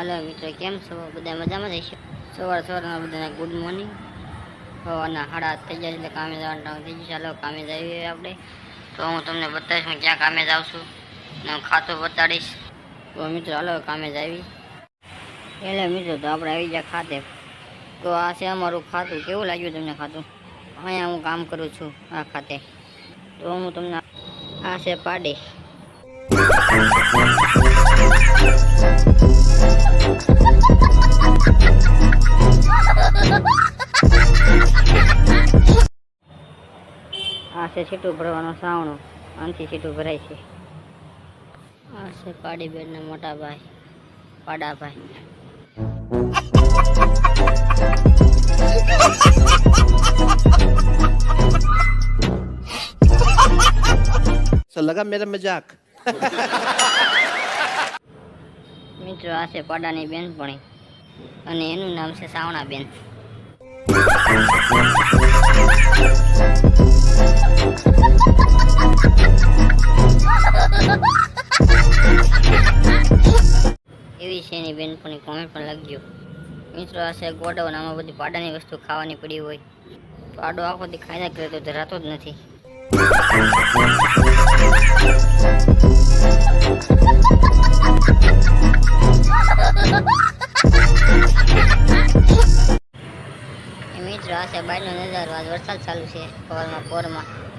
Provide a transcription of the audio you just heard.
હાલો મિત્રો, કેમ છો? બધા મજામાં જઈશું સવાર સવારમાં બધાને ગુડ મોર્નિંગ તો અને હાડા થઈ જાય એટલે કામે જવાનું ટાઈમ થઈ જશે. ચાલો કામે જઈએ આપણે. તો હું તમને બતાવીશ હું ક્યાં કામે જાઉં છું ને હું ખાતું બતાડીશ. તો મિત્રો, હાલો, કામે જાવી એટલે મિત્રો, તો આપણે આવી ગયા ખાતે. તો આ છે અમારું ખાતું. કેવું લાગ્યું તમને ખાતું? અહીંયા હું કામ કરું છું આ ખાતે. તો હું તમને આ છે પાડી. આ છે સીટું ભરવાનો સાવણો. આનથી સીટું ભરાય છે. આ છે પાડીબેનના મોટા ભાઈ પાડાભાઈ સો લગા મેરા મજાક મિત્રો આ છે પાડાની બેનપણી અને એનું નામ છે સાવણા બેન એની બેનપણી કોમેન્ટ પણ લખજો. મિત્રો, આ છે ગોડાઉન. આમાં બધી પાડાની વસ્તુ ખાવાની પડી હોય. પાડો આખો દી ખાયા કરે તો ધરાતો જ નથી. મિત્રો, આ છે બાયનો નજારો. આજ વરસાદ ચાલુ છે પવનમાં પોરમાં.